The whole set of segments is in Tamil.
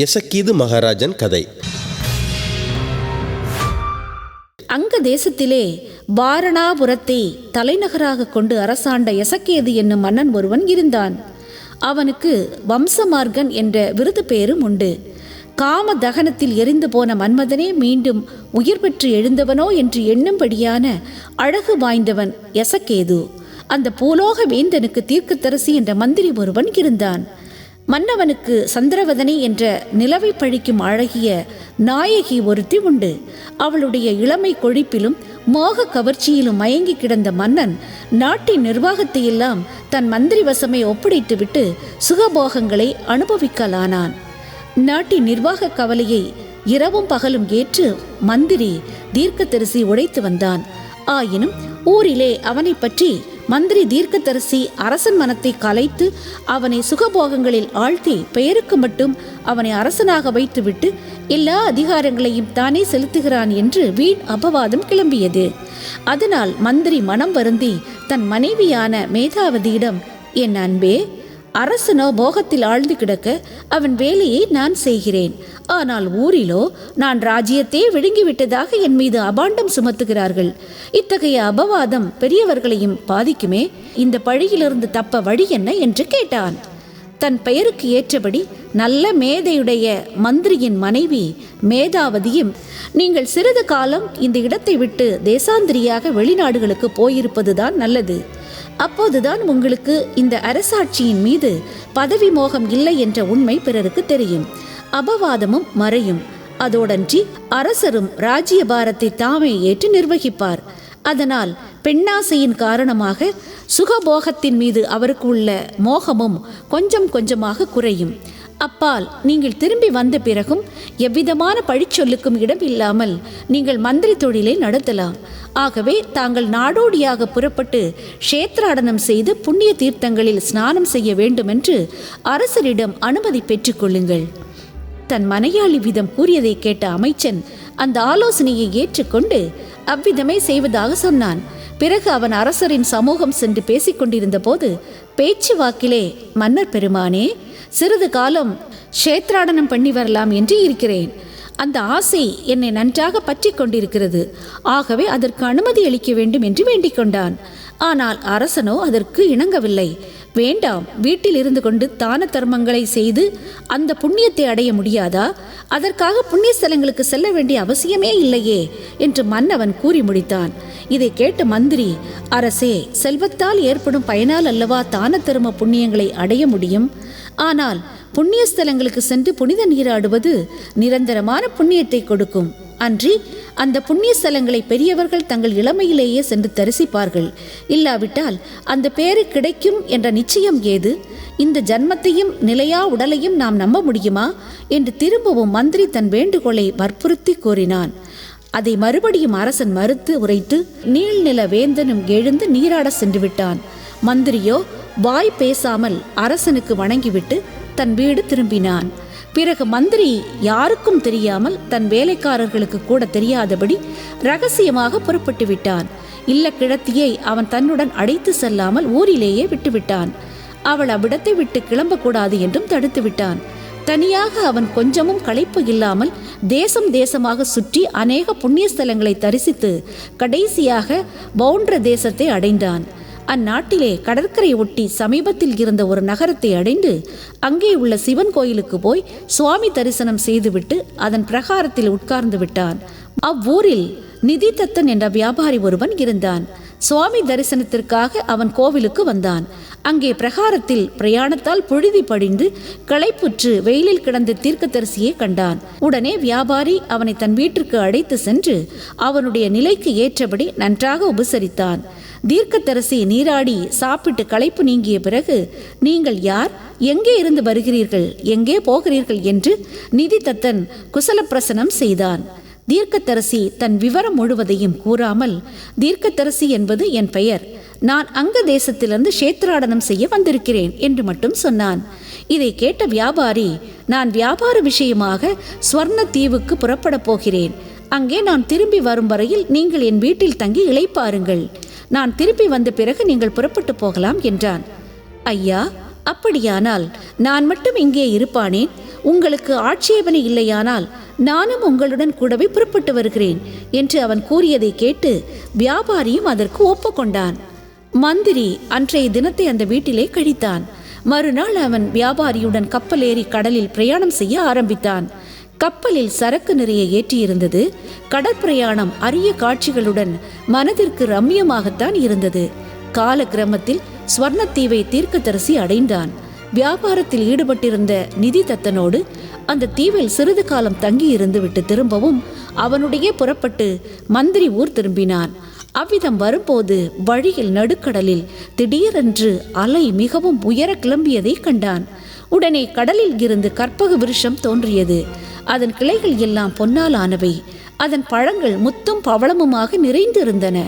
எசக்கீது மகாராஜன் கதை. அங்க தேசத்திலே வாரணாபுரத்தை தலைநகராக கொண்டு அரசாண்ட எசக்கேது என்னும் மன்னன் ஒருவன் இருந்தான். அவனுக்கு வம்சமார்கன் என்ற விருது பெயரும் உண்டு. காம தகனத்தில் எரிந்து போன மன்மதனே மீண்டும் உயிர் பெற்று எழுந்தவனோ என்று எண்ணும்படியான அழகு வாய்ந்தவன் எசக்கேது அந்த பூலோக வேந்தனுக்கு தீர்க்கத்தரசி என்ற மந்திரி ஒருவன் இருந்தான். மன்னவனுக்கு சந்திரவதனி என்ற நிலவை பழிக்கும் அழகிய நாயகி ஒருத்தி உண்டு. அவளுடைய இளமை கொழிப்பிலும் மோக கவர்ச்சியிலும் மயங்கி கிடந்த மன்னன் நாட்டின் நிர்வாகத்தை எல்லாம் தன் மந்திரி வசமே ஒப்படைத்துவிட்டு சுகபோகங்களை அனுபவிக்கலானான். நாட்டின் நிர்வாக கவலையை இரவும் பகலும் ஏற்று மந்திரி தீர்க்கதரிசி உடைத்து வந்தான். ஆயினும் ஊரிலே அவனை பற்றி மந்திரி தீர்க்கதரிசி அரசன் மனத்தை கலைத்து அவனை சுகபோகங்களில் ஆழ்த்தி பெயருக்கு மட்டும் அவனை அரசனாக வைத்துவிட்டு எல்லா அதிகாரங்களையும் தானே செலுத்துகிறான் என்று வீண் அபவாதம் கிளம்பியது. அதனால் மந்திரி மனம் வருந்தி தன் மனைவியான மேதாவதியிடம் என் அன்பே அரசனோ போகத்தில் ஆழ்ந்து கிடக்க அவன் வேலையை நான் செய்கிறேன். ஆனால் ஊரிலோ நான் ராஜ்யத்தையே விழுங்கிவிட்டதாக என் மீது அபாண்டம் சுமத்துகிறார்கள். இத்தகைய அபவாதம் பெரியவர்களையும் பாதிக்குமே? இந்த பழியிலிருந்து தப்ப வழி என்ன என்று கேட்டான். தன் பெயருக்கு ஏற்றபடி நல்ல மேதையுடைய மந்திரியின் மனைவி மேதாவதியும் நீங்கள் சிறிது காலம் இந்த இடத்தை விட்டு தேசாந்திரியாக வெளிநாடுகளுக்கு போயிருப்பதுதான் நல்லது. அப்போதுதான் உங்களுக்கு இந்த அரசாட்சியின் மீது பதவி மோகம் இல்லை என்ற உண்மை பிறருக்கு தெரியும். அபவாதமும் மறையும். அதோடன்றி அரசரும் ராஜ்யபாரத்தை தாமே ஏற்று நிர்வகிப்பார். அதனால் பெண்ணாசையின் காரணமாக சுகபோகத்தின் மீது அவருக்கு உள்ள மோகமும் கொஞ்சம் கொஞ்சமாக குறையும். அப்பால் நீங்கள் திரும்பி வந்த பிறகும் எவ்விதமான பழிச்சொல்லுக்கும் இடம் இல்லாமல் நீங்கள் மந்திரி தொழிலை நடத்தலாம். ஆகவே தாங்கள் நாடோடியாக புறப்பட்டு க்ஷேத்ராடனம் செய்து புண்ணிய தீர்த்தங்களில் ஸ்நானம் செய்ய வேண்டுமென்று அரசரிடம் அனுமதி பெற்றுக்கொள்ளுங்கள் தன் மனையாளி விதம் கூறியதை கேட்ட அமைச்சன் அந்த ஆலோசனையை ஏற்றுக்கொண்டு அவ்விதமே செய்வதாக சொன்னான். பிறகு அவன் அரசரின் சமூகம் சென்று பேசிக் கொண்டிருந்த போது பேச்சு வாக்கிலே மன்னர் பெருமானே சிறிது காலம் க்ஷேத்ராடனம் பண்ணி வரலாம் என்று இருக்கிறேன். அந்த ஆசை என்னை நன்றாக பற்றி கொண்டிருக்கிறது. ஆகவே அதற்கு அனுமதி அளிக்க வேண்டும் என்று வேண்டிக் கொண்டான் ஆனால் அரசனோ அதற்கு இணங்கவில்லை. வேண்டாம் வீட்டில் இருந்து கொண்டு தான தர்மங்களை செய்து அந்த புண்ணியத்தை அடைய முடியாதா? அதற்காக புண்ணிய ஸ்தலங்களுக்கு செல்ல வேண்டிய அவசியமே இல்லையே என்று மன்னவன் கூறி முடித்தான். இதை கேட்ட மந்திரி அரசே செல்வத்தால் ஏற்படும் பயனால் அல்லவா தான தர்ம புண்ணியங்களை அடைய முடியும்? ஆனால் புண்ணிய ஸ்தலங்களுக்கு சென்று புனித நீராடுவது நிரந்தரமான புண்ணியத்தை கொடுக்கும். அன்றி அந்த புண்ணிய ஸ்தலங்களை பெரியவர்கள் தங்கள் இளமையிலேயே சென்று தரிசிப்பார்கள். இல்லாவிட்டால் அந்த பேரு கிடைக்கும் என்ற நிச்சயம் ஏது? இந்த ஜன்மத்தையும் நிலையா உடலையும் நாம் நம்ப முடியுமா? என்று திரும்பவும் மந்திரி தன் வேண்டுகோளை வற்புறுத்தி கூறினான். அதை மறுபடியும் அரசன் மறுத்து உரைத்து நீள்நில வேந்தனும் எழுந்து நீராட சென்று விட்டான் மந்திரியோ வாய் பேசாமல் அரசனுக்கு வணங்கிவிட்டு தன் வீடு திரும்பினான். பிறகு மந்திரி யாருக்கும் தெரியாமல் தன் வேலைக்காரர்களுக்கு கூட தெரியாதபடி ரகசியமாக புறப்பட்டு விட்டான். இல்ல கிழத்தியை அவன் தன்னுடன் அடைத்து செல்லாமல் ஊரிலேயே விட்டுவிட்டான். அவள் அவ்விடத்தை விட்டு கிளம்பக்கூடாது என்றும் தடுத்து விட்டான். தனியாக அவன் கொஞ்சமும் களைப்பு இல்லாமல் தேசம் தேசமாக சுற்றி அநேக புண்ணிய ஸ்தலங்களை தரிசித்து கடைசியாக பவுண்ட தேசத்தை அடைந்தான். அந்நாட்டிலே கடற்கரை ஒட்டி சமீபத்தில் இருந்த ஒரு நகரத்தை அடைந்து அங்கே உள்ள சிவன் கோயிலுக்கு போய் சுவாமி தரிசனம் செய்துவிட்டு அதன் பிரகாரத்தில் உட்கார்ந்து விட்டான். அவ்வூரில் நிதி தத்தன் என்ற வியாபாரி ஒருவன் இருந்தான். சுவாமி தரிசனத்திற்காக அவன் கோவிலுக்கு வந்தான். அங்கே பிரகாரத்தில் பிரயாணத்தால் புழுதி படிந்து களைப்புற்று வெயிலில் கிடந்த தீர்க்கதரிசியை கண்டான். உடனே வியாபாரி அவனை தன் வீட்டிற்கு அழைத்து சென்று அவனுடைய நிலைக்கு ஏற்றபடி நன்றாக உபசரித்தான். தீர்க்கத்தரசி நீராடி சாப்பிட்டு களைப்பு நீங்கிய பிறகு நீங்கள் யார்? எங்கே இருந்து வருகிறீர்கள்? எங்கே போகிறீர்கள்? என்று நிதி தத்தன் குசலப்பிரசனம் செய்தான். தீர்க்கத்தரசி தன் விவரம் முழுவதையும் கூறாமல் தீர்க்கத்தரசி என்பது என் பெயர். நான் அங்க தேசத்திலிருந்து சேத்ராடனம் செய்ய வந்திருக்கிறேன் என்று மட்டும் சொன்னான். இதை கேட்ட வியாபாரி நான் வியாபார விஷயமாக ஸ்வர்ண தீவுக்கு புறப்படப் போகிறேன். அங்கே நான் திரும்பி வரும் வரையில் நீங்கள் என் வீட்டில் தங்கி இழைப்பாருங்கள் நான் திரும்பி வந்த பிறகு நீங்கள் புறப்பட்டு போகலாம் என்றான். ஐயா அப்படியானால் நான் மட்டும் இங்கே இருப்பானேன் உங்களுக்கு ஆட்சேபனை இல்லையானால் நானும் உங்களுடன் கூடவே புறப்பட்டு வருகிறேன் என்று அவன் கூறியதை கேட்டு வியாபாரியும் அதற்கு ஒப்புக்கொண்டான் மந்திரி அன்றைய தினத்தை அந்த வீட்டிலே கழித்தான். மறுநாள் அவன் வியாபாரியுடன் கப்பலேறி கடலில் பிரயாணம் செய்ய ஆரம்பித்தான். கப்பலில் சரக்கு நிறைய ஏற்றியிருந்தது. கடற்பிரயாணம் அரிய காட்சிகளுடன் மனதிற்கு ரம்மியமாகத்தான் இருந்தது. கால கிரமத்தில் ஸ்வர்ணத்தீவை தீர்க்கதரிசி அடைந்தான். வியாபாரத்தில் ஈடுபட்டிருந்த நிதி தத்தனோடு அந்த தீவில் சிறிது காலம் தங்கி இருந்துவிட்டு திரும்பவும் அவனுடைய புறப்பட்டு மந்திரி ஊர் திரும்பினான். அவ்விதம் வரும்போது வழியில் நடுக்கடலில் திடீரென்று அலை மிகவும் உயர கிளம்பியதை கண்டான். உடனே கடலில் இருந்து கற்பக விருஷம் தோன்றியது. அதன் கிளைகள் எல்லாம் பொன்னால் ஆனவை அதன் பழங்கள் முத்தும் பவளமுமாக நிறைந்திருந்தன.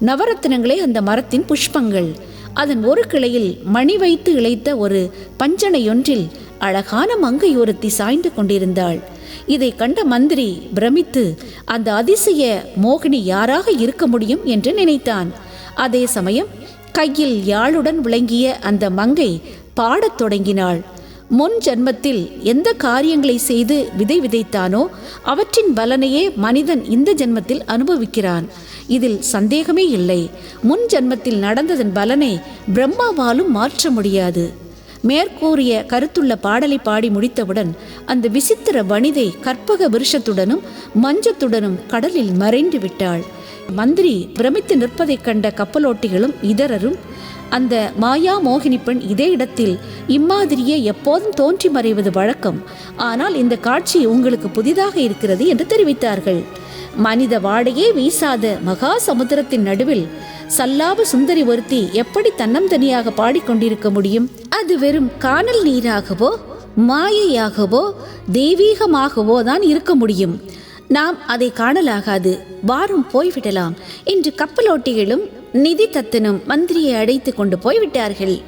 நவரத்தினங்களே அந்த மரத்தின் புஷ்பங்கள். அதன் ஒரு கிளையில் மணி வைத்து இழைத்த ஒரு பஞ்சனையொன்றில் அழகான மங்கை ஒருத்தி சாய்ந்து கொண்டிருந்தாள். இதை கண்ட மந்திரி பிரமித்து அந்த அதிசய மோகினி யாராக இருக்க முடியும்? என்று நினைத்தான். அதே சமயம் கையில் யாழுடன் விளங்கிய அந்த மங்கை பாடத் தொடங்கினாள். முன் ஜன்மத்தில் எந்த காரியங்களை செய்து விதை விதைத்தானோ அவற்றின் பலனையே மனிதன் இந்த ஜென்மத்தில் அனுபவிக்கிறான். இதில் சந்தேகமே இல்லை. முன் ஜென்மத்தில் நடந்ததன் பலனை பிரம்மாவாலும் மாற்ற முடியாது. மேற்கூறிய கருத்துள்ள பாடலை பாடி முடித்தவுடன் அந்த விசித்திர வனிதை கற்பக விருஷத்துடனும் மஞ்சத்துடனும் கடலில் மறைந்து விட்டாள். மந்திரி பிரமித்து நிற்பதைக் கண்ட கப்பலோட்டிகளும் இதரரும் அந்த மாயா மோகினி பெண் இதே இடத்தில் இம்மாதிரியே எப்போதும் தோன்றி மறைவது வழக்கம். ஆனால் இந்த காட்சி உங்களுக்கு புதிதாக இருக்கிறது என்று தெரிவித்தார்கள். மனித வாடையே வீசாத மகா சமுத்திரத்தின் நடுவில் சல்லாப சுந்தரி ஒருத்தி எப்படி தன்னந்தனியாக பாடிக்கொண்டிருக்க முடியும்? அது வெறும் காணல் நீராகவோ மாயையாகவோ தெய்வீகமாகவோ தான் இருக்க முடியும். நாம் அதை காணலாகாது. வாரும் போய்விடலாம். என்று கப்பலோட்டிகளும் நிதி தத்தனும் மந்திரியை அடைத்து கொண்டு போய்விட்டார்கள்.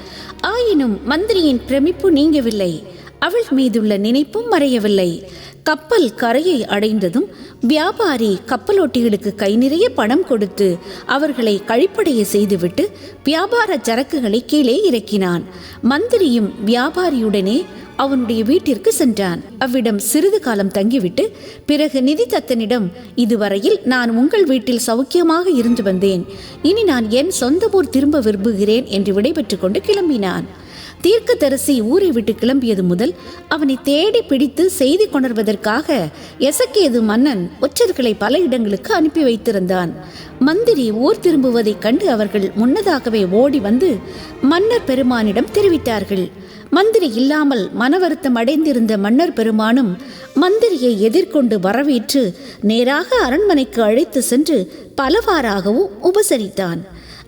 ஆயினும் மந்திரியின் பிரமிப்பு நீங்கவில்லை. அவள் மீதுள்ள நினைப்பும் மறையவில்லை. கப்பல் கரையை அடைந்ததும் வியாபாரி கப்பலோட்டிகளுக்கு கை நிறைய பணம் கொடுத்து அவர்களை கழிப்படைய செய்துவிட்டு வியாபார சரக்குகளை கீழே இறக்கினான். மந்திரியும் வியாபாரியுடனே அவனுடைய வீட்டிற்கு சென்றான். அவ்விடம் சிறிது காலம் தங்கிவிட்டு பிறகு நிதி தத்தனிடம் இதுவரையில் நான் உங்கள் வீட்டில் சௌக்கியமாக இருந்து வந்தேன். இனி நான் என் சொந்த ஊர் திரும்ப விரும்புகிறேன் என்று விடைபெற்றுக் கொண்டு கிளம்பினான். தீர்க்கதரிசி ஊரை விட்டு கிளம்பியது முதல் அவனை தேடி பிடித்து செய்தி கொணர்வதற்காக எசக்கேது மன்னன் ஒற்றர்களை பல இடங்களுக்கு அனுப்பி வைத்திருந்தான். மந்திரி ஊர் திரும்புவதைக் கண்டு அவர்கள் முன்னதாகவே ஓடி வந்து மன்னர் பெருமானிடம் தெரிவித்தார்கள். மந்திரி இல்லாமல் மனவருத்தம் அடைந்திருந்த மன்னர் பெருமானும் மந்திரியை எதிர்கொண்டு வரவேற்று நேராக அரண்மனைக்கு அழைத்து சென்று பலவாறாகவும் உபசரித்தான்.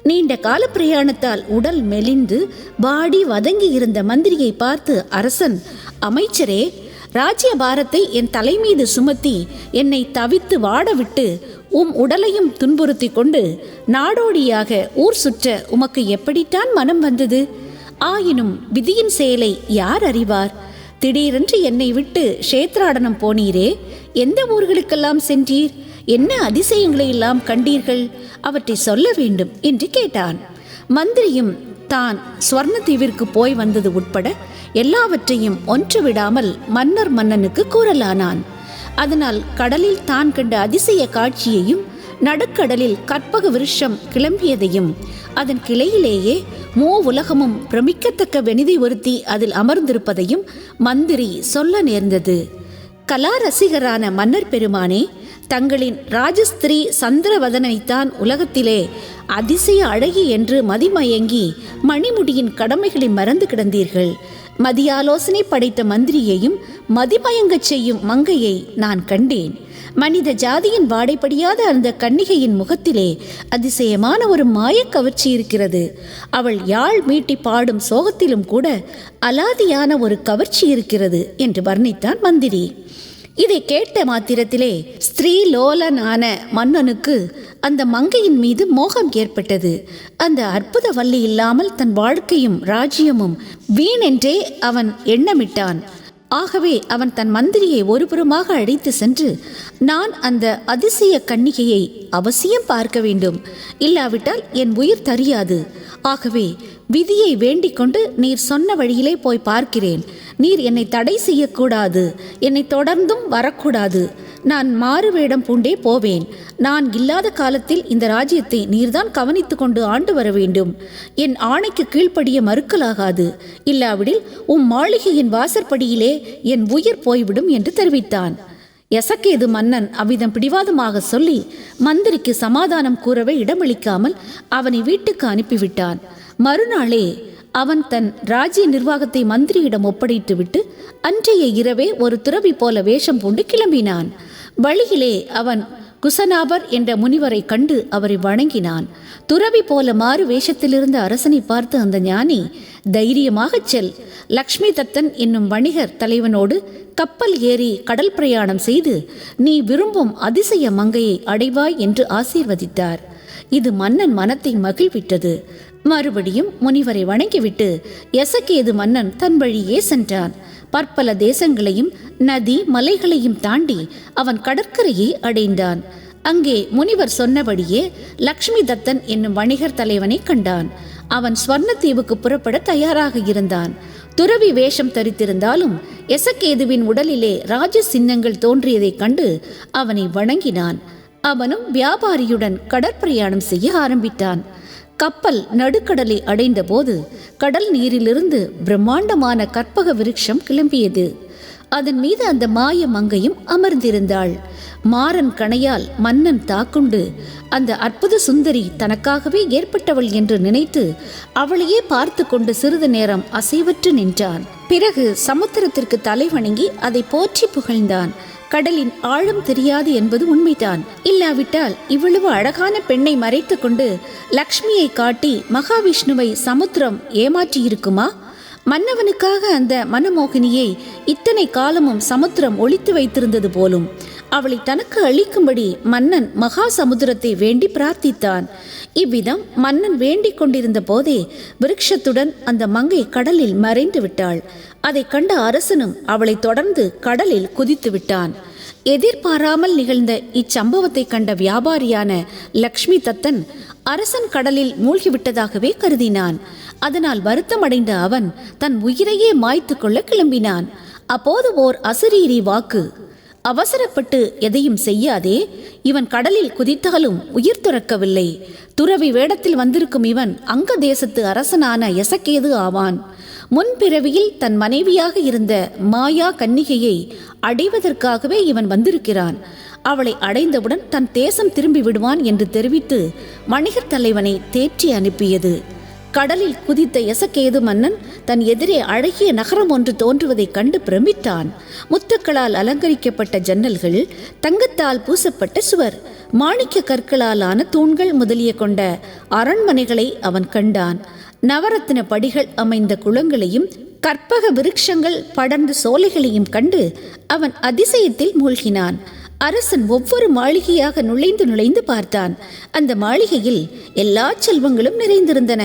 நீண்ட கால பிரயாணத்தால் உடல் மெலிந்து வாடி வதங்கி இருந்த மந்திரியை பார்த்து அரசன் அமைச்சரே ராஜ்யபாரத்தை என் தலைமீது சுமத்தி என்னை தவித்து வாடவிட்டு உம் உடலையும் துன்புறுத்தி கொண்டு நாடோடியாக ஊர் சுற்ற உமக்கு எப்படித்தான் மனம் வந்தது? ஆயினும் விதியின் செயலை யார் அறிவார்? திடீரென்று என்னை விட்டு ஷேத்ராடனம் போனீரே எந்த ஊர்களுக்கெல்லாம் சென்றீர்? என்ன அதிசயங்களை எல்லாம் கண்டீர்கள்? அவற்றை சொல்ல வேண்டும் என்று கேட்டான். மந்திரியும் தான் ஸ்வர்ணத்தீவிற்கு போய் வந்தது உட்பட எல்லாவற்றையும் ஒன்று விடாமல் மன்னர் மன்னனுக்கு கூறலானான். அதனால் கடலில் தான் கண்ட அதிசய காட்சியையும் நடுக்கடலில் கற்பக விருஷம் கிளம்பியதையும் அதன் கிளையிலேயே மூ உலகமும் பிரமிக்கத்தக்க வெனிதை ஒருத்தி அதில் அமர்ந்திருப்பதையும் மந்திரி சொல்ல நேர்ந்தது. கலா ரசிகரான மன்னர் பெருமானே தங்களின் ராஜஸ்திரீ சந்திரவதனைத்தான் உலகத்திலே அதிசய அழகி என்று மதிமயங்கி மணிமுடியின் கடமைகளை மறந்து கிடந்தீர்கள். மதியாலோசனை படைத்த மந்திரியையும் மதிமயங்கச் செய்யும் மங்கையை நான் கண்டேன். மனித ஜாதியின் வாடைப்படியாத அந்த கன்னிகையின் முகத்திலே அதிசயமான ஒரு மாயக் கவர்ச்சி இருக்கிறது. அவள் யாழ் மீட்டி பாடும் சோகத்திலும் கூட அலாதியான ஒரு கவர்ச்சி இருக்கிறது என்று வர்ணித்தான் மந்திரி. இதை கேட்ட மாத்திரத்திலே ஸ்ரீலோலனான மன்னனுக்கு அந்த மங்கையின் மீது மோகம் ஏற்பட்டது. அந்த அற்புத வள்ளி இல்லாமல் தன் வாழ்க்கையும் ராஜ்யமும் வீணென்றே அவன் எண்ணமிட்டான். ஆகவே அவன் தன் மந்திரியை ஒருபுறமாக அழைத்து சென்று நான் அந்த அதிசய கன்னிகையை அவசியம் பார்க்க வேண்டும். இல்லாவிட்டால் என் உயிர் தரியாது. ஆகவே விதியை வேண்டிக் கொண்டு நீர் சொன்ன வழியிலே போய் பார்க்கிறேன். நீர் என்னை தடை செய்யக்கூடாது. என்னை தொடர்ந்தும் வரக்கூடாது. நான் மாறு வேடம் பூண்டே போவேன். நான் இல்லாத காலத்தில் இந்த ராஜ்யத்தை நீர்தான் கவனித்து கொண்டு ஆண்டு வர வேண்டும். என் ஆணைக்கு கீழ்ப்படிய மறுக்கலாகாது. இல்லாவிடில் உம் மாளிகையின் வாசற்படியிலே என் உயிர் போய்விடும் என்று தெரிவித்தான். எசக்கேது மன்னன் அவ்விதம் பிடிவாதமாக சொல்லி மந்திரிக்கு சமாதானம் கூறவே இடமளிக்காமல் அவனை வீட்டுக்கு அனுப்பிவிட்டான். மறுநாளே அவன் தன் ராஜ்ய நிர்வாகத்தை மந்திரியிடம் ஒப்படைத்துவிட்டு அன்றைய இரவே ஒரு துறவி போல வேஷம் பூண்டு கிளம்பினான். வழியிலே அவன் குசனாபர் என்ற முனிவரை கண்டு அவரை வணங்கினான். துறவி போல மாறு வேஷத்திலிருந்த அரசனை பார்த்து அந்த ஞானி தைரியமாகச் செல். லக்ஷ்மி தத்தன் என்னும் வணிகர் தலைவனோடு கப்பல் ஏறி கடல் பிரயாணம் செய்து நீ விரும்பும் அதிசய மங்கையை அடைவாய் என்று ஆசீர்வதித்தார். இது மன்னன் மனத்தை மகிழ்விட்டது மறுபடியும் முனிவரை வணங்கிவிட்டு எசக்கேது மன்னன் தன் வழியே சென்றான். பற்பல தேசங்களையும் நதி மலைகளையும் தாண்டி அவன் கடற்கரையை அடைந்தான். அங்கே முனிவர் சொன்னபடியே லக்ஷ்மி தத்தன் என்னும் வணிகர் தலைவனை கண்டான். அவன் ஸ்வர்ணத்தீவுக்கு புறப்பட தயாராக இருந்தான். துறவி வேஷம் தரித்திருந்தாலும் எசக்கேதுவின் உடலிலே ராஜ சின்னங்கள் தோன்றியதைக் கண்டு அவனை வணங்கினான். அவனும் வியாபாரியுடன் கடற்பிரயாணம் செய்ய ஆரம்பித்தான். கப்பல் நடுக்கடலை அடைந்தபோது கடல் நீரிலிருந்து பிரம்மாண்டமான கற்பக விருட்சம் கிளம்பியது. அதன் மீது அந்த மாய மங்கையும் அமர்ந்திருந்தாள். மாறன் கணையால் மன்னன் தாக்குண்டு அந்த அற்புத சுந்தரி தனக்காகவே ஏற்பட்டவள் என்று நினைத்து அவளையே பார்த்து கொண்டு சிறிது நேரம் அசைவற்று நின்றான். பிறகு சமுத்திரத்திற்கு தலை வணங்கி அதை போற்றி புகழ்ந்தான். கடலின் ஆழம் தெரியாது என்பது உண்மைதான். இல்லாவிட்டால் இவ்வளவு அழகான பெண்ணை மறைத்து கொண்டு லக்ஷ்மியை காட்டி மகாவிஷ்ணுவை சமுத்திரம் ஏமாற்றியிருக்குமா? மன்னவனுக்காக அந்த மனமோகினியை இத்தனை காலமும் சமுத்திரம் ஒழித்து வைத்திருந்தது போலும் அவளை தனக்கு அளிக்கும்படி மன்னன் மகா சமுத்திரத்தை வேண்டி பிரார்த்தித்தான். இவ்விதம் மன்னன் வேண்டிக் கொண்டிருந்த போதே விருட்சத்துடன் அந்த மங்கை கடலில் மறைந்து விட்டாள். அதை கண்ட அரசனும் அவளை தொடர்ந்து கடலில் குதித்து விட்டான். எதிர்பாராமல் நிகழ்ந்த இச்சம்பவத்தை கண்ட வியாபாரியான லக்ஷ்மி தத்தன் அரசன் கடலில் மூழ்கிவிட்டதாகவே கருதினான். அதனால் வருத்தமடைந்த அவன் தன் உயிரையே மாய்த்து கொள்ள கிளம்பினான். அப்போது ஓர் அசரீரி வாக்கு அவசரப்பட்டு எதையும் செய்யாதே. இவன் கடலில் குதித்தாலும் உயிர் துறக்கவில்லை. துறவி வேடத்தில் வந்திருக்கும் இவன் அங்க தேசத்து அரசனான எசக்கேது ஆவான். முன்பிறவியில் தன் மனைவியாக இருந்த மாயா கன்னிகையை அடைவதற்காகவே இவன் வந்திருக்கிறான். அவளை அடைந்தவுடன் தன் தேசம் திரும்பி விடுவான் என்று தெரிவித்து வணிகர் தலைவனை தேற்றி அனுப்பியது. கடலில் குதித்த எசக்கேது மன்னன் தன் எதிரே அழகிய நகரம் ஒன்று தோன்றுவதைக் கண்டு பிரமித்தான் முத்துக்களால் அலங்கரிக்கப்பட்ட ஜன்னல்கள் தங்கத்தால் பூசப்பட்ட சுவர் மாணிக்க கற்களால் ஆன தூண்கள் முதலிய கொண்ட அரண்மனைகளை அவன் கண்டான். நவரத்தின படிகள் அமைந்த குளங்களையும் கற்பக விருட்சங்கள் படர்ந்த சோலைகளையும் கண்டு அவன் அதிசயத்தில் மூழ்கினான். அரசன் ஒவ்வொரு மாளிகையாக நுழைந்து நுழைந்து பார்த்தான். அந்த மாளிகையில் எல்லா செல்வங்களும் நிறைந்திருந்தன.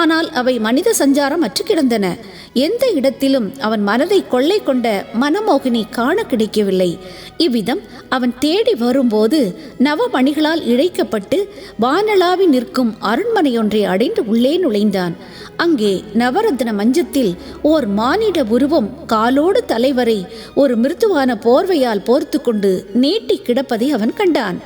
ஆனால் அவை மனித சஞ்சாரம் அற்று கிடந்தன. எந்த இடத்திலும் அவன் மனதை கொள்ளை கொண்ட மனமோகினி காண கிடைக்கவில்லை. இவ்விதம் அவன் தேடி வரும்போது நவமணிகளால் இழைக்கப்பட்டு வானளாவி நிற்கும் அரண்மனையொன்றை அடைந்து உள்ளே நுழைந்தான். அங்கே நவரத்ன மஞ்சத்தில் ஓர் மானிட உருவம் காலோடு தலைவரை ஒரு மிருதுவான போர்வையால் போர்த்து கொண்டு நீட்டி கிடப்பதை அவன் கண்டான்.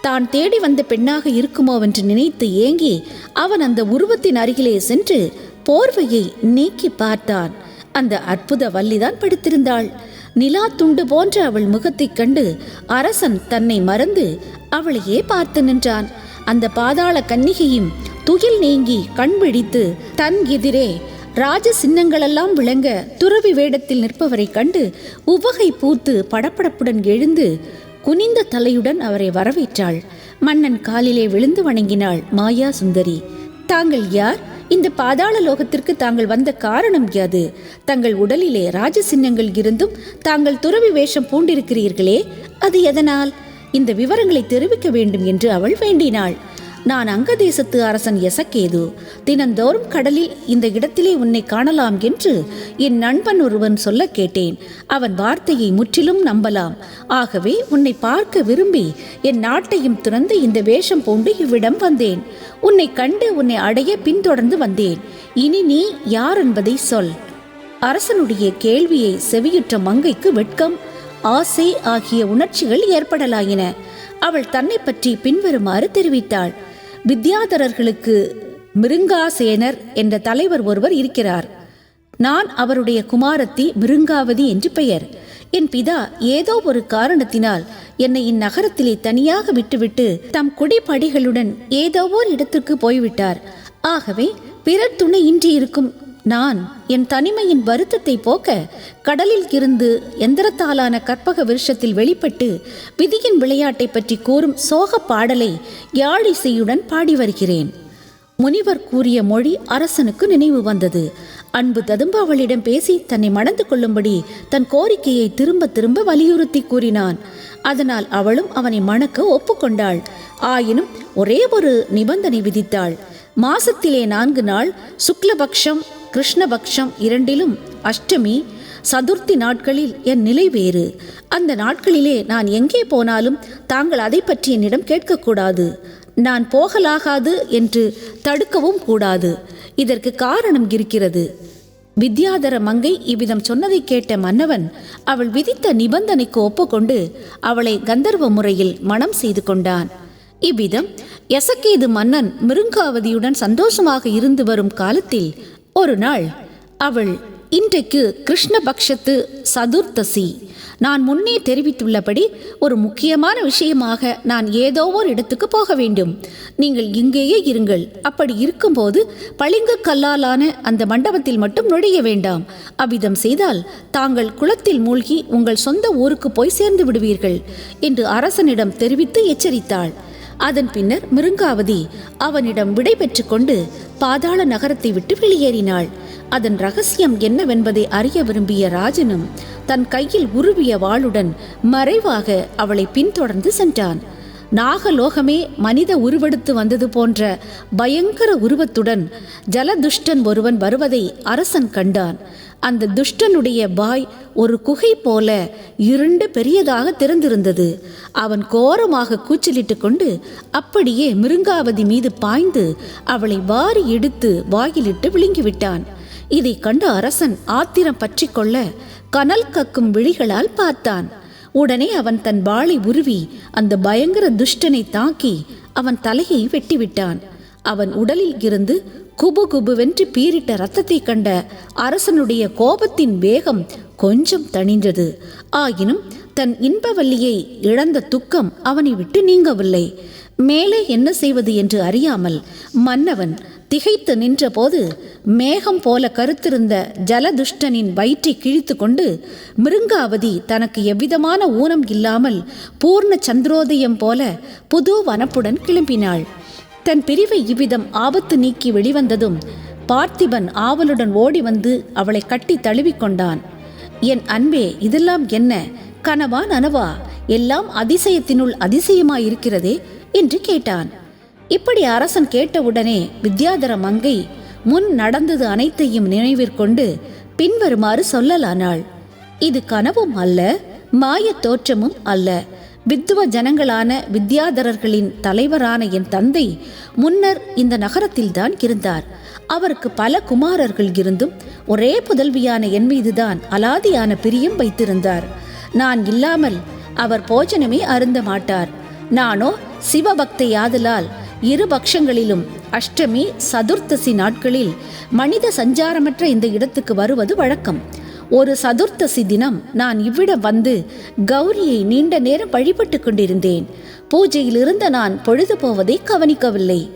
தான் தேடி வந்த பெண்ணாக இருக்குமோ என்று நினைத்து ஏங்கி அவன் அந்த உருவத்தின் அருகிலே சென்று போர்வையை நீக்கி பார்த்தான். அந்த அற்புத வள்ளிதான் படுத்திருந்தாள். நிலா துண்டு போன்ற அவள் முகத்தைக் கண்டு அரசன் தன்னை மறந்து அவளையே பார்த்து நின்றான். அந்த பாதாள கன்னிகையும் துகில் நீங்கி கண் விழித்து தன் எதிரே ராஜ சின்னங்களெல்லாம் விளங்க துறவி வேடத்தில் நிற்பவரைக் கண்டு உவகை பூத்து படப்படப்புடன் எழுந்து குனிந்த தலையுடன் அவரை வரவேற்றாள். மன்னன் காலிலே விழுந்து வணங்கினாள் மாயா சுந்தரி தாங்கள் யார்? இந்த பாதாள லோகத்திற்கு தாங்கள் வந்த காரணம் யாது? தங்கள் உடலிலே ராஜ சின்னங்கள் இருந்தும் தாங்கள் துறவி வேஷம் பூண்டிருக்கிறீர்களே அது எதனால்? இந்த விவரங்களை தெரிவிக்க வேண்டும் என்று அவள் வேண்டினாள். நான் அங்க தேசத்து அரசன் எசக்கேது தினந்தோறும் கடலில் இந்த இடத்திலே உன்னை காணலாம் என்று என் நண்பன் ஒருவன் சொல்ல கேட்டேன். அவன் வார்த்தையை முற்றிலும் நம்பலாம். ஆகவே உன்னை பார்க்க விரும்பி என் நாட்டையும் துறந்து இந்த வேஷம் பூண்டு இவ்விடம் வந்தேன். உன்னை கண்டு உன்னை அடைய பின்தொடர்ந்து வந்தேன். இனி நீ யார் என்பதை சொல். அரசனுடைய கேள்வியை செவியுற்ற மங்கைக்கு வெட்கம். ஆசை ஆகிய உணர்ச்சிகள் ஏற்படலாயின. அவள் தன்னை பற்றி பின்வருமாறு தெரிவித்தாள். வித்யாதரர்களுக்கு மிருங்காசேனர் என்ற தலைவர் ஒருவர் இருக்கிறார். நான் அவருடைய குமாரத்தி மிருங்காவதி என்று பெயர். என் பிதா ஏதோ ஒரு காரணத்தினால் என்னை இந்நகரத்திலே தனியாக விட்டுவிட்டு தம் குடிப்படிகளுடன் ஏதோ ஒரு இடத்திற்கு போய்விட்டார். ஆகவே பிறர் துணை இன்றி இருக்கும் நான் என் தனிமையின் வருத்தத்தை போக்க கடலில் இருந்து எந்திரத்தாலான கற்பக விருஷத்தில் வெளிப்பட்டு விதியின் விளையாட்டை பற்றி கூறும் சோகப் பாடலை யாழிசையுடன் பாடி வருகிறேன். முனிவர் கூறிய மொழி அரசனுக்கு நினைவு வந்தது. அன்பு ததும்ப அவளிடம் பேசி தன்னை மணந்து கொள்ளும்படி தன் கோரிக்கையை திரும்ப திரும்ப வலியுறுத்தி கூறினான். அதனால் அவளும் அவனை மணக்க ஒப்புக்கொண்டாள். ஆயினும் ஒரே ஒரு நிபந்தனை விதித்தாள். மாசத்திலே நான்கு நாள் சுக்லபக்ஷம் கிருஷ்ணபக்ஷம் இரண்டிலும் அஷ்டமி சதுர்த்தி நாட்களில் என் நிலை வேறு. அந்த நாட்களிலே நான் எங்கே போனாலும் தாங்கள் அதை பற்றி என்னிடம் கேட்கக்கூடாது. நான் போகலாகாது என்று தடுக்கவும் கூடாது. இதற்கு காரணம் இருக்கிறது. வித்யாதர மங்கை இவ்விதம் சொன்னதை கேட்ட மன்னவன் அவள் விதித்த நிபந்தனைக்கு ஒப்புக்கொண்டு அவளை கந்தர்வ முறையில் மணம் செய்து கொண்டான். இவ்விதம் எசக்கேது மன்னன் மிருங்காவதியுடன் சந்தோஷமாக இருந்து வரும் காலத்தில் ஒரு நாள் அவள் இன்றைக்கு கிருஷ்ணபக்ஷத்து சதுர்த்தசி நான் முன்னே தெரிவித்துள்ளபடி ஒரு முக்கியமான விஷயமாக நான் ஏதோ ஒரு இடத்துக்கு போக வேண்டும். நீங்கள் இங்கேயே இருங்கள். அப்படி இருக்கும்போது பளிங்கு கல்லாலான அந்த மண்டபத்தில் மட்டும் நுழைய வேண்டாம். அவ்விதம் செய்தால் தாங்கள் குளத்தில் மூழ்கி உங்கள் சொந்த ஊருக்கு போய் சேர்ந்து விடுவீர்கள் என்று அரசனிடம் தெரிவித்து எச்சரித்தாள். அதன் பின்னர் மிருங்காவதி அவனிடம் விடை கொண்டு பாதாள நகரத்தை விட்டு வெளியேறினாள். அதன் ரகசியம் என்னவென்பதை அறிய விரும்பிய ராஜனும் தன் கையில் உருவிய வாளுடன் மறைவாக அவளை பின்தொடர்ந்து சென்றான். நாகலோகமே மனித உருவெடுத்து வந்தது போன்ற பயங்கர உருவத்துடன் ஜலதுஷ்டன் ஒருவன் வருவதை அரசன் கண்டான். அந்த துஷ்டனுடைய பாய் ஒரு குகை போல இருண்டு பெரியதாக திறந்திருந்தது. அவன் கோரமாக கூச்சலிட்டு கொண்டு அப்படியே மிருங்காவதி மீது பாய்ந்து அவளை வாரி எடுத்து வாயிலிட்டு விழுங்கிவிட்டான். இதை கண்ட அரசன் ஆத்திரம் பற்றி கொள்ள கனல் கக்கும் விழிகளால் பார்த்தான். உடனே அவன் தன் வாளை உருவி அந்த பயங்கர துஷ்டனை தாக்கி அவன் தலையை வெட்டிவிட்டான். அவன் உடலில் இருந்து குபு குபுவென்று பீரிட்ட ரத்தத்தை கண்ட அரசனுடைய கோபத்தின் வேகம் கொஞ்சம் தணிந்தது. ஆயினும் தன் இன்பவல்லியை இழந்த துக்கம் அவனை விட்டு நீங்கவில்லை. மேலே என்ன செய்வது என்று அறியாமல் மன்னவன் திகைத்து நின்றபோது மேகம் போல கருத்திருந்த ஜலதுஷ்டனின் வயிற்றை கிழித்து கொண்டு மிருங்காவதி தனக்கு எவ்விதமான ஊனம் இல்லாமல் பூர்ண சந்திரோதயம் போல புது வனப்புடன் கிளம்பினாள். தன் பிரிவை இவ்விதம் ஆபத்து நீக்கி வெளிவந்ததும் பார்த்திபன் ஆவலுடன் ஓடி வந்து அவளை கட்டி தழுவிக்கொண்டான். என் அன்பே இதெல்லாம் என்ன? கனவா நனவா? எல்லாம் அதிசயத்தினுள் அதிசயமாயிருக்கிறதே? என்று கேட்டான். இப்படி அரசன் கேட்டவுடனே வித்யாதர மங்கை முன் நடந்தது அனைத்தையும் நினைவிற்கொண்டு பின்வருமாறு சொல்லலானாள். இது கனவும் அல்ல மாயத் தோற்றமும் அல்ல. வித்துவ ஜனங்களான வித்யாதரர்களின் தலைவரான என் தந்தை முன்னர் இந்த நகரத்தில்தான் இருந்தார். அவருக்கு பல குமாரர்கள் இருந்தும் ஒரே புதல்வியான என் மீதுதான் அலாதியான பிரியம் வைத்திருந்தார். நான் இல்லாமல் அவர் போஜனமே அருந்த மாட்டார். நானோ சிவபக்தையாதலால் இரு பக்ஷங்களிலும் அஷ்டமி சதுர்த்தசி நாட்களில் மனித சஞ்சாரமற்ற இந்த இடத்துக்கு வருவது வழக்கம். ஒரு சதுர்த்தசி தினம் நான் இவ்விடம் வந்து கௌரியை நீண்ட நேரம் வழிபட்டு கொண்டிருந்தேன். பூஜையில் இருந்த நான் பொழுது போவதை கவனிக்கவில்லை.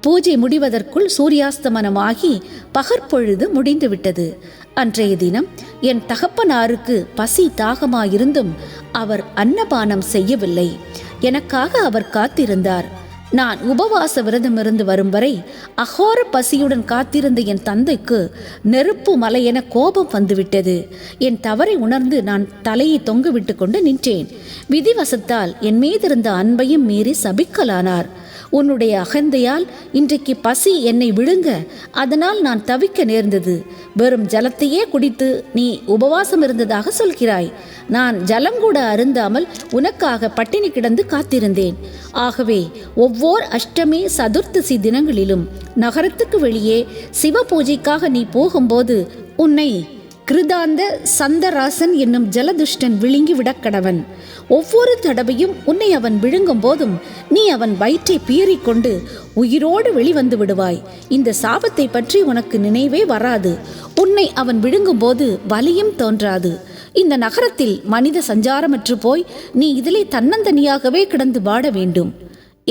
பூஜை முடிவதற்குள் சூரியாஸ்தமனமாகி பகற்பொழுது முடிந்துவிட்டது. அன்றைய தினம் என் தகப்பனாருக்கு பசி தாகமாயிருந்தும் அவர் அன்னபானம் செய்யவில்லை. எனக்காக அவர் காத்திருந்தார். நான் உபவாச விரதமிருந்து வரும் வரை அகோர பசியுடன் காத்திருந்த என் தந்தைக்கு நெருப்பு மலை என கோபம் வந்துவிட்டது. என் தவறை உணர்ந்து நான் தலையை தொங்கவிட்டு கொண்டு நின்றேன். விதிவசத்தால் என் மீதிருந்த அன்பையும் மீறி சபிக்கலானார். உன்னுடைய அகந்தையால் இன்றைக்கு பசி என்னை விழுங்க. அதனால் நான் தவிக்க நேர்ந்தது. வெறும் ஜலத்தையே குடித்து நீ உபவாசம் இருந்ததாக சொல்கிறாய். நான் ஜலம் கூட அருந்தாமல் உனக்காக பட்டினி கிடந்து காத்திருந்தேன். ஆகவே ஒவ்வொரு அஷ்டமி சதுர்த்தசி தினங்களிலும் நகரத்துக்கு வெளியே சிவ பூஜைக்காக நீ போகும்போது உன்னை கிருதாந்த சந்தராசன் என்னும் ஜலதுஷ்டன் விழுங்கி விடக்கடவன் ஒவ்வொரு தடவையும் உன்னை அவன் விழுங்கும் போதும் நீ அவன் வயிற்றை பீறிக்கொண்டு உயிரோடு வெளிவந்து விடுவாய். இந்த சாபத்தை பற்றி உனக்கு நினைவே வராது. உன்னை அவன் விழுங்கும்போது வலியும் தோன்றாது. இந்த நகரத்தில் மனித சஞ்சாரமற்று போய் நீ இதிலே தன்னந்தனியாகவே கிடந்து வாட வேண்டும்.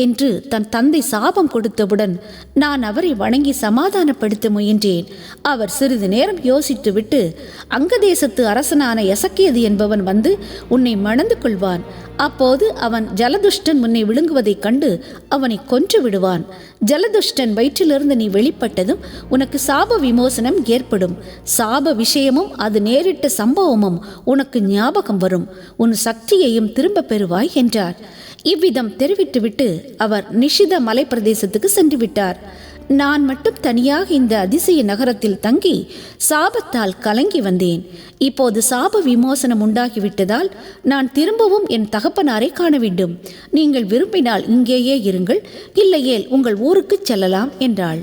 என்று தன் தந்தை சாபம் கொடுத்தவுடன் நான் அவரை வணங்கி சமாதானப்படுத்த முயன்றேன். அவர் சிறிது நேரம் யோசித்துவிட்டு அங்கதேசத்து அரசனான எசக்கியது என்பவன் வந்து உன்னை மணந்து கொள்வான். அப்போது அவன் ஜலதுஷ்டன் உன்னை விழுங்குவதைக் கண்டு அவனை கொன்று விடுவான். ஜலதுஷ்டன் வயிற்றிலிருந்து நீ வெளிப்பட்டதும் உனக்கு சாப விமோசனம் ஏற்படும். சாப விஷயமும் அது நேரிட்ட சம்பவமும் உனக்கு ஞாபகம் வரும். உன் சக்தியையும் திரும்பப் பெறுவாய் என்றார். இவ்விதம் தெரிவித்துவிட்டு அவர் நிஷித மலை பிரதேசத்துக்கு சென்று விட்டார் நான் மட்டும் தனியாக இந்த அதிசய நகரத்தில் தங்கி சாபத்தால் கலங்கி வந்தேன். இப்போது சாப விமோசனம் உண்டாகிவிட்டதால் நான் திரும்பவும் என் தகப்பனாரை காண வேண்டும். நீங்கள் விரும்பினால் இங்கேயே இருங்கள் இல்லையேல் உங்கள் ஊருக்கு செல்லலாம் என்றாள்.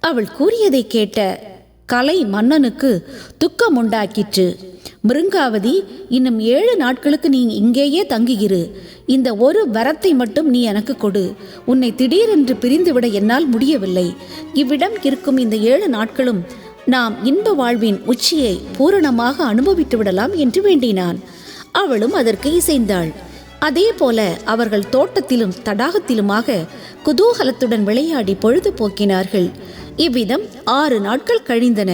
அவள் கூறியதை கேட்ட கலை மன்னனுக்கு துக்கம் உண்டாக்கிற்று. மிருங்காவதி இன்னும் ஏழு நாட்களுக்கு நீ இங்கேயே தங்குகிறு இந்த ஒரு வரத்தை மட்டும் நீ எனக்கு கொடு. உன்னை திடீரென்று பிரிந்துவிட என்னால் முடியவில்லை. இவ்விடம் இருக்கும் இந்த ஏழு நாட்களும் நாம் இன்ப வாழ்வின் உச்சியை பூரணமாக அனுபவித்து விடலாம் என்று வேண்டினான். அவளும் அதற்கு இசைந்தாள். அதே போல அவர்கள் தோட்டத்திலும் தடாகத்திலுமாக குதூகலத்துடன் விளையாடி பொழுது போக்கினார்கள் இவ்விதம் ஆறு நாட்கள் கழிந்தன.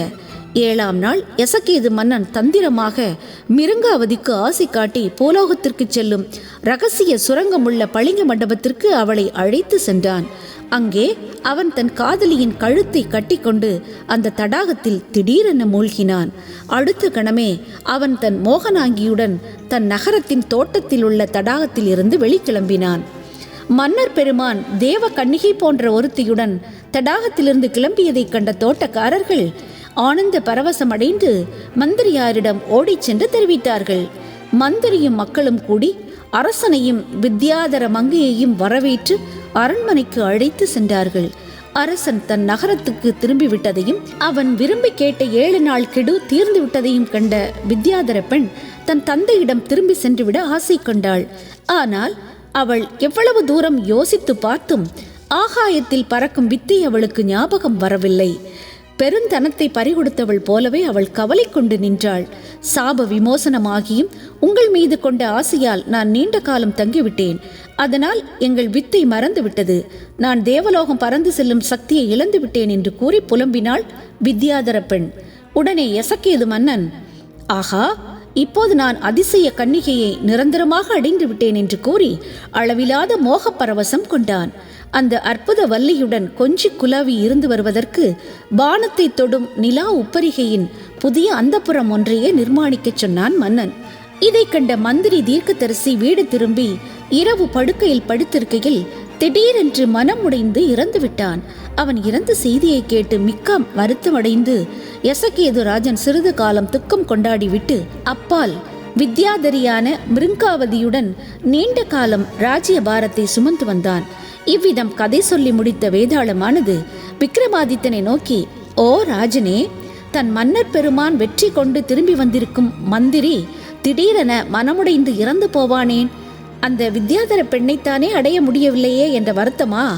ஏழாம் நாள் எசக்கேது மன்னன் தந்திரமாக மிருங்காவதிக்கு ஆசை காட்டி போலோகத்திற்கு செல்லும் ரகசிய சுரங்கமுள்ள பளிங்கு மண்டபத்திற்கு அவளை அழைத்து சென்றான். அங்கே அவன் தன் காதலியின் கழுத்தை கட்டிக்கொண்டு அந்த தடாகத்தில் திடீரென மூழ்கினான். அடுத்த கணமே அவன் தன் மோகனாங்கியுடன் தன் நகரத்தின் தோட்டத்தில் உள்ள தடாகத்தில் இருந்து வெளிக்கிளம்பினான். மன்னர் பெருமான் தேவ கன்னிகை போன்ற ஒருத்தியுடன் தடாகத்திலிருந்து கிளம்பியதைக் கண்ட தோட்டக்காரர்கள் ஆனந்த பரவசமடைந்து மந்திரியாரிடம் ஓடிச் சென்று தெரிவித்தார்கள். மந்திரியும் மக்களும் கூடி அரசனையும் வித்யாதர மங்கையையும் வரவேற்று அரண்மனைக்கு அழைத்து சென்றார்கள். அரசன் தன் நகரத்துக்கு திரும்பிவிட்டதையும் அவன் விரும்பி கேட்ட ஏழு நாள் கெடு தீர்ந்து விட்டதையும் கண்ட வித்யாதர பெண் தன் தந்தையிடம் திரும்பி சென்றுவிட ஆசை கொண்டாள். ஆனால் அவள் எவ்வளவு தூரம் யோசித்து பார்த்தும் ஆகாயத்தில் பறக்கும் வித்தை அவளுக்கு ஞாபகம் வரவில்லை. பெருந்தனத்தை பறிகொடுத்தவள் போலவே அவள் கவலை கொண்டு நின்றாள். சாப விமோசனமாகியும் உங்கள் மீது கொண்ட ஆசையால் நான் நீண்ட காலம் தங்கிவிட்டேன். அதனால் எங்கள் வித்தை மறந்து விட்டது நான் தேவலோகம் பறந்து செல்லும் சக்தியை இழந்து விட்டேன் என்று கூறி புலம்பினாள் வித்யாதர பெண். உடனே எசக்கியது மன்னன். ஆஹா! இப்போது நான் அதிசய கன்னிகையை நிரந்தரமாக அடைந்து விட்டேன் என்று கூறி அளவிலாத மோகப் பரவசம் கொண்டான். அந்த அற்புத வல்லியுடன் கொஞ்சி குலாவி இருந்து வருவதற்கு பானத்தை தொடும் நிலா உப்பரிகையின் புதிய அந்தப்புறம் ஒன்றையே நிர்மாணிக்கச் சொன்னான் மன்னன். இதை கண்ட மந்திரி தீர்க்கதரிசி வீடு திரும்பி இரவு படுக்கையில் படுத்திருக்கையில் திடீரென்று மனம் உடைந்து இறந்து விட்டான். அவன் இறந்த செய்தியை கேட்டு மிக்க வருத்தமடைந்து எசகேது ராஜன் சிறிது காலம் துக்கம் கொண்டாடிவிட்டு அப்பால் வித்யாதரியான மிருங்காவதியுடன் நீண்ட காலம் ராஜ்ய பாரத்தை சுமந்து வந்தான். இவ்விதம் கதை சொல்லி முடித்த வேதாளமானது விக்ரமாதித்தனை நோக்கி ஓ ராஜனே தன் மன்னர் பெருமான் வெற்றி கொண்டு திரும்பி வந்திருக்கும் மந்திரி திடீரென மனமுடைந்து இறந்து போவானேன் அந்த வித்யாதர பெண்ணைத்தானே அடைய முடியவில்லையே என்ற வருத்தமா?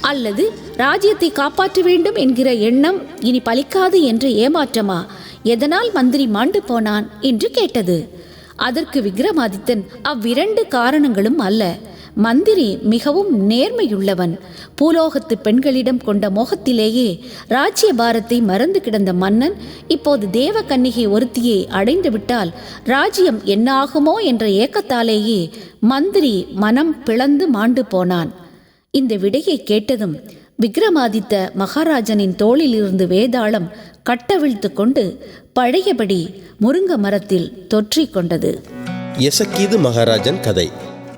அல்லது ராஜ்யத்தை காப்பாற்ற வேண்டும் என்கிற எண்ணம் இனி பலிக்காது என்ற ஏமாற்றமா? எதனால் மந்திரி மாண்டு போனான்? என்று கேட்டது. அதற்கு விக்ரமாதித்தன் அவ்விரண்டு காரணங்களும் அல்ல. மந்திரி மிகவும் நேர்மையுள்ளவன். பூலோகத்து பெண்களிடம் கொண்ட மோகத்திலேயே ராஜ்ய பாரத்தை மறந்து கிடந்த மன்னன் இப்போது தேவ கன்னிகை ஒருத்தியை அடைந்துவிட்டால் ராஜ்யம் என்னாகுமோ என்ற ஏக்கத்தாலேயே மந்திரி மனம் பிளந்து மாண்டு போனான். இந்த விடையை கேட்டதும் விக்ரமாதித்த மகாராஜனின் தோளில் இருந்து வேதாளம் கட்டவிழ்த்து கொண்டு பழையபடி முருங்க மரத்தில் தொற்றிக் கொண்டது. எசக்கீது மகாராஜன் கதை.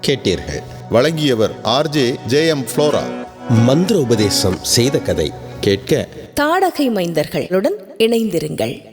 கேட்டீர்கள். வழங்கியவர் ஆர்ஜே ஜே எம் ஃப்ளோரா. மந்திர உபதேசம் செய்த கதை. கேட்க. தாடகை மைந்தர்களுடன் இணைந்திருங்கள்.